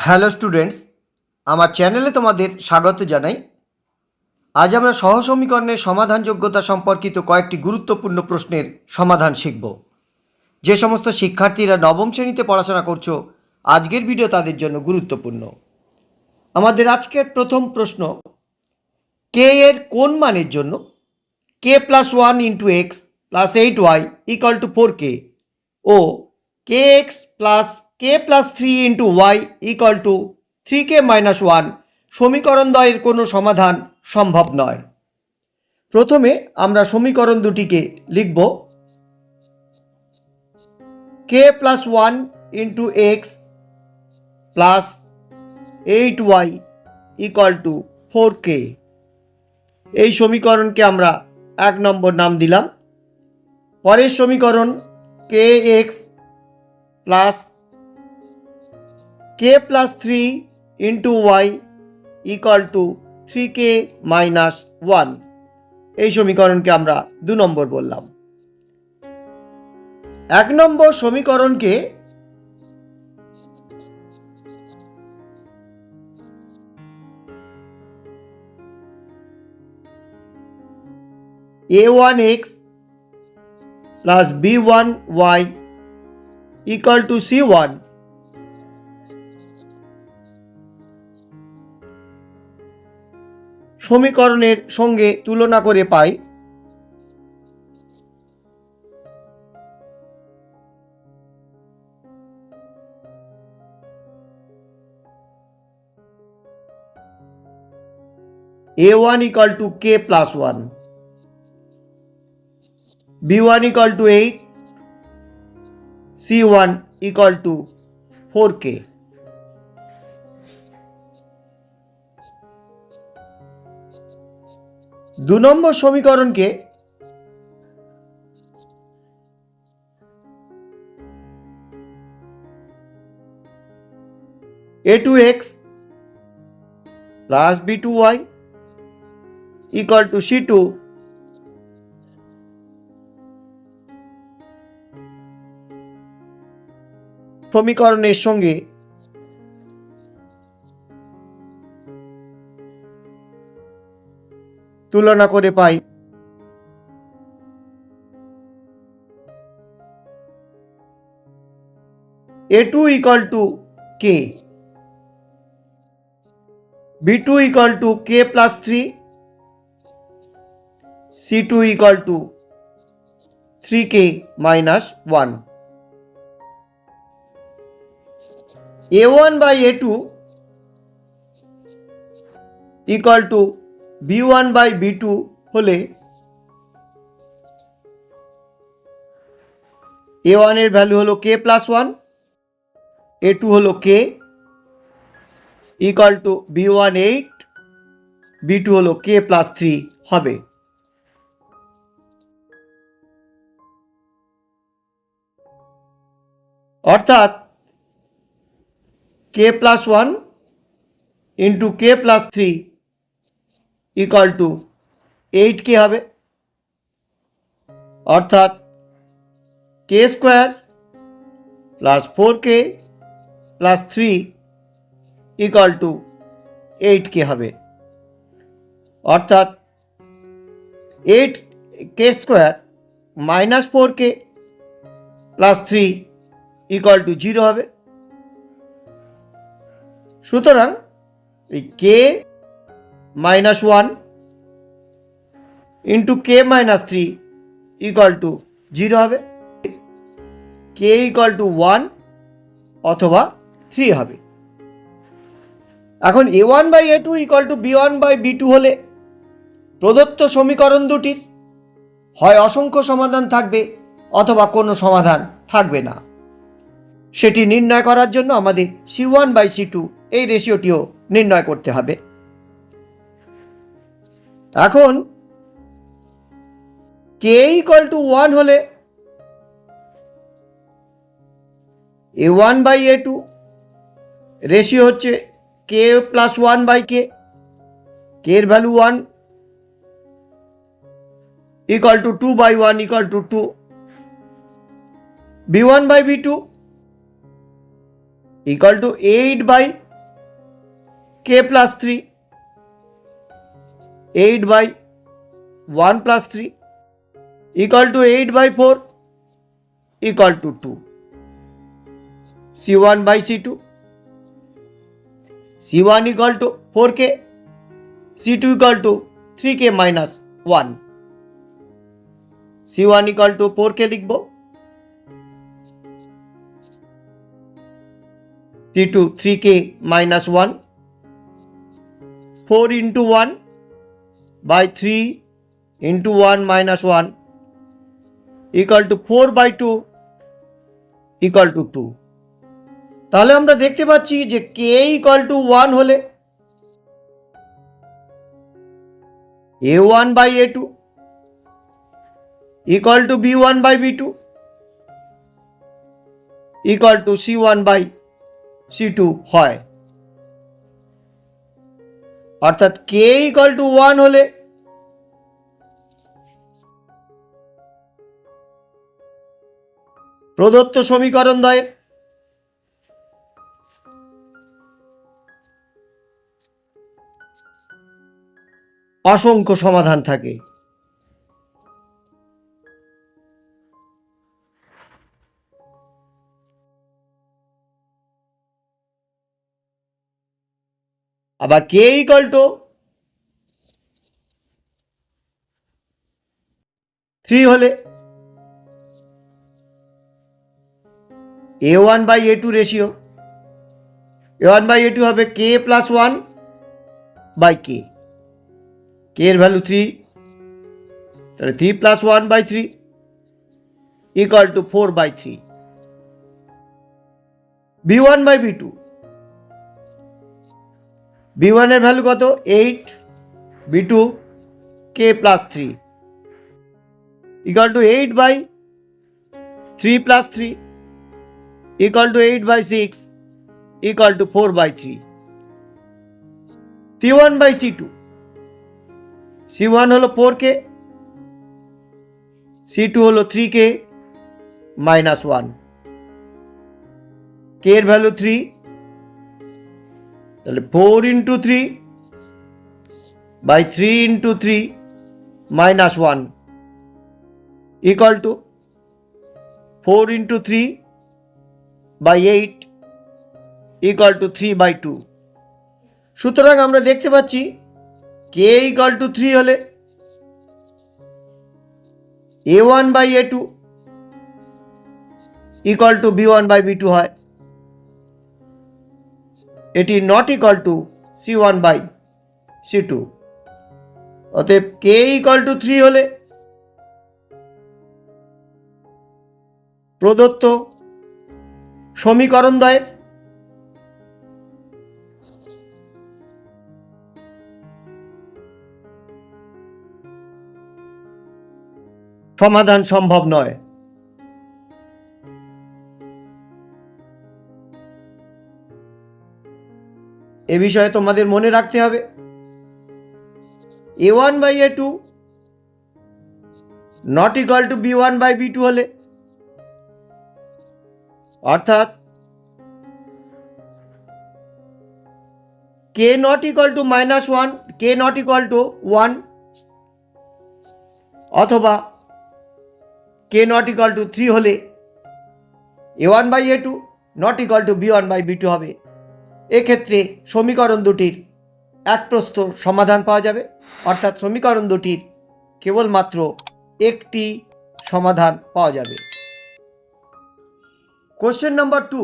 Hello students, আমার চ্যানেলে তোমাদের স্বাগত জানাই। আজ আমরা সহ সমীকরণের সমাধান যোগ্যতা সম্পর্কিত কয়েকটি গুরুত্বপূর্ণ প্রশ্নের সমাধান শিখব। যে সমস্ত শিক্ষার্থীরা নবম শ্রেণীতে পড়াশোনা করছ, আজকের ভিডিও তাদের জন্য গুরুত্বপূর্ণ। আমাদের আজকের প্রথম প্রশ্ন, কে এর কোন মানের জন্য k plus one into x plus eight y equal to four k O, k x plus k plus three into y equal to three k minus one সমীকরণ দ্বয়ের কোনো সমাধান সম্ভব নয়। প্রথমে আমরা সমীকরণ দুটিকে লিখব। K plus one into x plus eight y equal to four k এই সমীকরণকে আমরা এক নম্বর নাম দিলাম। পরের সমীকরণ k x plus k plus three into y equal to three k minus one এই সমীকরণকে আমরা দু নম্বর বললাম। এক নম্বর সমীকরণকে a one x plus b one y equal to c one সমীকরণের সঙ্গে তুলনা করে পাই। A one equal to k plus one b one equal to eight c one equal to four k দু নম্বর সমীকরণকে a two x plus b two y equal to c two সমীকরণের সঙ্গে তুলনা করে পাই। A two equal to k b two equal to k plus three c two equal to three k minus one a one by a two equal to b one by b two হলে এ ওয়ানের value হলো k plus one, a two হলো k equal to b one eight, b two হলো কে plus three হবে। অর্থাৎ k plus one into k plus three equal to eight k হবে? অর্থাৎ k square plus four k plus three equal to eight k হবে? অর্থাৎ eight k square minus four k plus three equal to zero হবে। সুতরাং এই k minus one into k minus three equal to zero হবে। কে equal to one অথবা three হবে। এখন a one by a two equal to b one by b two হলে প্রদত্ত সমীকরণ দুটির হয় অসংখ্য সমাধান থাকবে অথবা কোনো সমাধান থাকবে না। সেটি নির্ণয় করার জন্য আমাদের c one by c two এই রেশিওটিও নির্ণয় করতে হবে। এখন কে ইকুয়াল টু ওয়ান হলে a one by a two ratio হচ্ছে k plus one by k k এর value one equal to two by one equal to two b one by b two equal to eight by k plus three 8 by 1 plus 3 equal to 8 by 4 equal to 2 c1 by c2 c1 equal to 4k c2 equal to 3k minus 1 c1 equal to 4k লিখব c2 3k minus 1 4 into 1 by 3 into 1 minus 1 equal to 4 by 2 equal to 2 তাহলে আমরা দেখতে পাচ্ছি যে কে equal to one হলে a one by a two equal to b one by b two equal to c one by c two হয়। অর্থাৎ k equal to one হলে প্রদত্ত সমীকরণ দেয় অসংখ্য সমাধান থাকে। আবার কে ইকাল টু থ্রি হলে a one by a two ratio a one by a two হবে k plus one by k k এর ভ্যালু থ্রি তাহলে three plus one by three equal to four by three b one by b two b ওয়ানের value কত? Eight b two k plus three equal to eight by three plus three equal to eight by six equal to four by three c one by c two c one হলো four k C two হলো three k minus one k এর value three তাহলে four into three by three into three minus one equal to four into three by eight equal to three by two সুতরাং আমরা দেখতে পাচ্ছি k equal to three হলে a one by a two equal to b one by b two হয়। এটি not equal to c one by c two অতএব k equal to three হলে প্রদত্ত সমীকরণ দ্বয়ের সমাধান সম্ভব নয়। এ বিষয়ে তোমাদের মনে রাখতে হবে। A one by a two not equal to b one by b two হলে, অর্থাৎ k not equal to minus one k not equal to one অথবা k not equal to three হলে a one by a two not equal to b one by b two হবে। এক্ষেত্রে সমীকরণ দুটির এক প্রস্থ সমাধান পাওয়া যাবে। অর্থাৎ সমীকরণ দুটির কেবলমাত্র একটি সমাধান পাওয়া যাবে। কোশ্চেন নাম্বার টু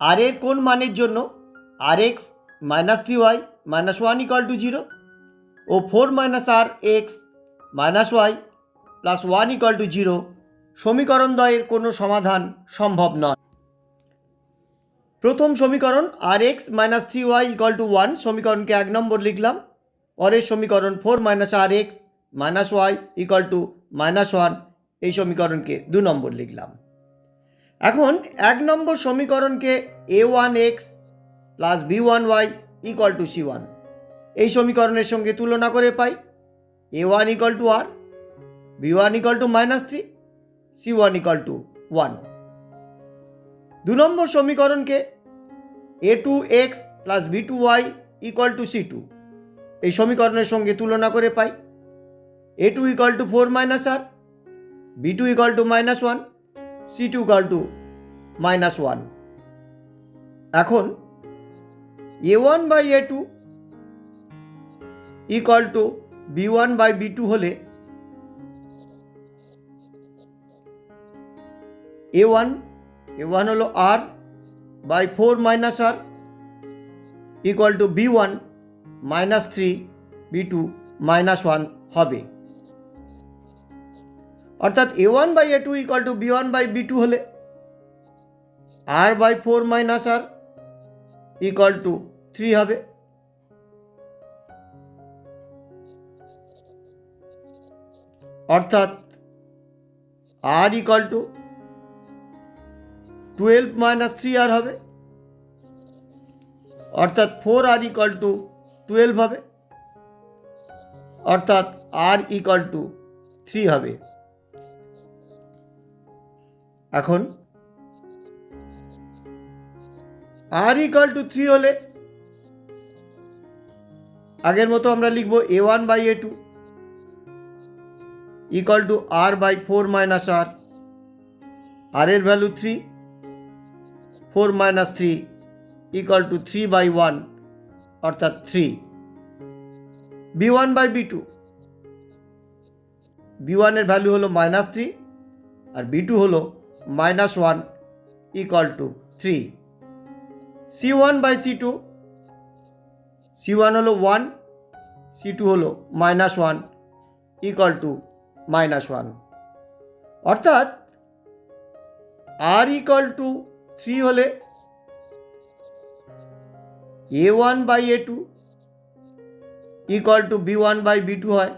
আর এর কোন মানের জন্য r x minus three y minus one equal to zero O four minus r x minus y plus one equal to zero সমীকরণ দ্বয়ের কোনো সমাধান সম্ভব নয়। প্রথম সমীকরণ r x minus three y equal to one সমীকরণকে এক নম্বর লিখলাম। পরের সমীকরণ four minus r x minus y equal to minus one এই সমীকরণকে দু নম্বর লিখলাম। এখন এক নম্বর সমীকরণকে a one x plus b one y equal to c one এই সমীকরণের সঙ্গে তুলনা করে পাই। A one equal to r b one equal to minus three c one equal to one দু নম্বর সমীকরণকে a two x plus b two y equal to c two এই সমীকরণের সঙ্গে তুলনা করে পাই। A two equal to four minus r b two equal to minus one c two equal to minus one এখন a one by a two equal to b one by b two হলে এ one এ one হলো r by four minus r equal to b one minus three b two minus one হবে। অর্থাৎ a one by a two equal to b one by b two হলে r by four minus r equal to three হবে। অর্থাৎ r equal to twelve minus three r হবে। অর্থাৎ four r equal to twelve হবে। অর্থাৎ r equal to three হবে। এখন আর equal to three হলে আগের মতো আমরা লিখব a one by a two equal to r by four minus r r এর value three four minus three equal to three by one, অর্থাৎ three. B one by b two. B ওয়ানের value হলো minus three আর B two হলো minus one equal to three. C one by c two. C one হলো one, C two হলো minus one equal to minus one. অর্থাৎ r equal to three হলে a one by a two equal to b one by b two হয়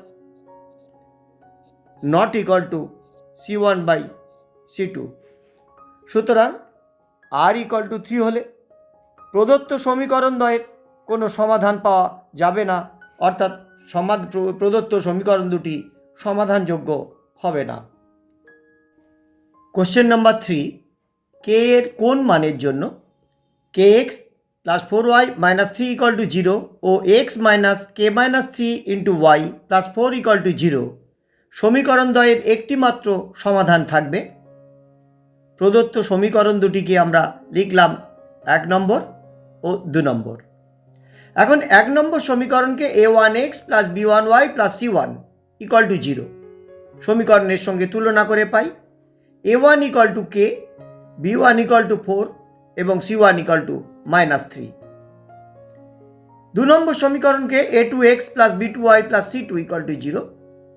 not equal to c one by c two সুতরাং r equal to three হলে প্রদত্ত সমীকরণ দ্বয়ের কোনো সমাধান পাওয়া যাবে না, অর্থাৎ সমাদ প্রদত্ত সমীকরণ দুটি সমাধানযোগ্য হবে না। কোশ্চেন নাম্বার থ্রি কে এর কোন মানের জন্য k x plus four y minus three equal to zero O x minus k minus three into y plus four equal to zero সমীকরণ দ্বয়ের একটি মাত্র সমাধান থাকবে। প্রদত্ত সমীকরণ দুটিকে আমরা লিখলাম এক নম্বর ও দু নম্বর। এখন এক নম্বর সমীকরণকে a one x plus b one y plus c one equal to zero সমীকরণের সঙ্গে তুলনা করে পাই। A one equal to k b one equal to four এবং c one equal to minus three দু নম্বর সমীকরণকে a two x plus b two y plus c two equal to zero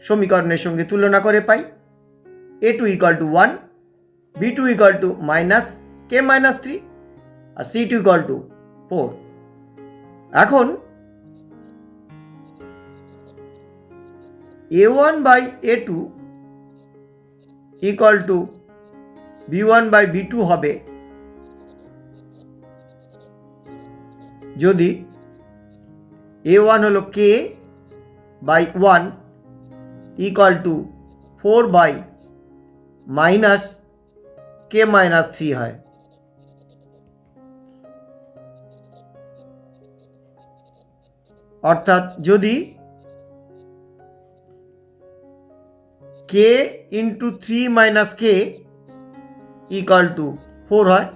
সমীকরণের সঙ্গে তুলনা করে পাই। A two equal to one b two equal to minus k minus three R c two equal to four এখন a one by a two equal to b one by b two হবে। যদি এ one হলো k by one equal to four by minus k minus three হয়। অর্থাৎ যদি k into three minus k equal to four হয়।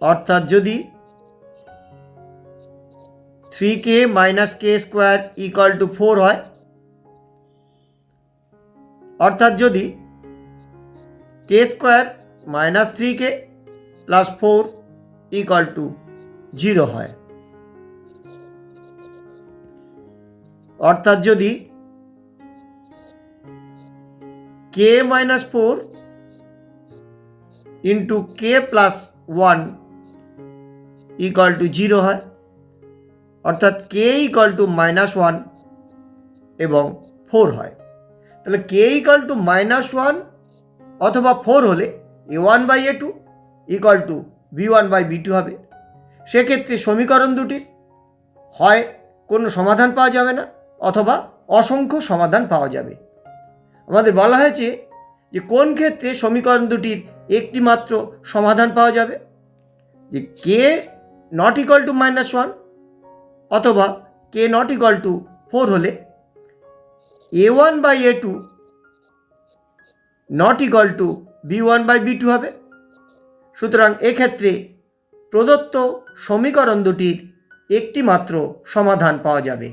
অর্থাৎ যদি three k minus k square equal to four হয়, অর্থাৎ যদি k square minus three k plus four equal to zero হয়। অর্থাৎ যদি k minus four into k plus one equal to zero হয়। অর্থাৎ k equal to minus one এবং four হয়। তাহলে k equal to minus one অথবা four হলে a one by a two equal to b one by b two হবে। সেক্ষেত্রে সমীকরণ দুটির হয় কোনো সমাধান পাওয়া যাবে না অথবা অসংখ্য সমাধান পাওয়া যাবে। আমাদের বলা হয়েছে যে কোন ক্ষেত্রে সমীকরণ দুটির একটি মাত্র সমাধান পাওয়া যাবে? যে k not equal to minus one অথবা k not equal to four হলে a one by a two not equal to b one by b two হবে। সুতরাং এক্ষেত্রে প্রদত্ত সমীকরণ দুটির একটি মাত্র সমাধান পাওয়া যাবে।